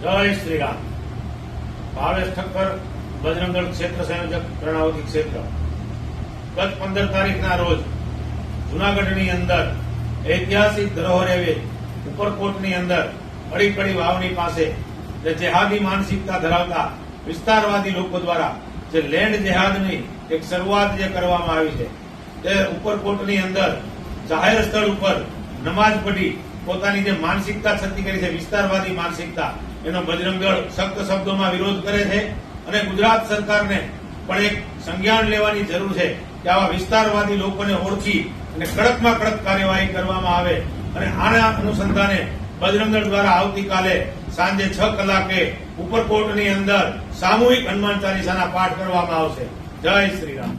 જય શ્રી રામ ભાવેશ ઠક્કર બજરંગલ ક્ષેત્ર સંયોજક, કર્ણાવતી ક્ષેત્ર. ગત પંદર તારીખના રોજ જુનાગઢની અંદર ઐતિહાસિક ધરોહર એવી ઉપરકોટની અંદર અડી કડી વાવની પાસે જે જેહાદી માનસિકતા ધરાવતા વિસ્તારવાદી લોકો દ્વારા જે લેન્ડ જેહાદની એક શરૂઆત જે કરવામાં આવી છે, તે ઉપરકોટની અંદર જાહેર સ્થળ ઉપર નમાજ પઢી પોતાની જે માનસિકતા છતી કરી છે, વિસ્તારવાદી માનસિકતા, એનો બજરંગદળ સખ્ત શબ્દોમાં વિરોધ કરે છે અને ગુજરાત સરકારને પણ એક સંજ્ઞાન લેવાની જરૂર છે કે આવા વિસ્તારવાદી લોકોને ઓળખી અને કડકમાં કડક કાર્યવાહી કરવામાં આવે અને આના અનુસંધાને બજરંગદળ દ્વારા આવતીકાલે સાંજે છ કલાકે ઉપરકોટની અંદર સામૂહિક હનુમાન ચાલીસાના પાઠ કરવામાં આવશે. જય શ્રી રામ.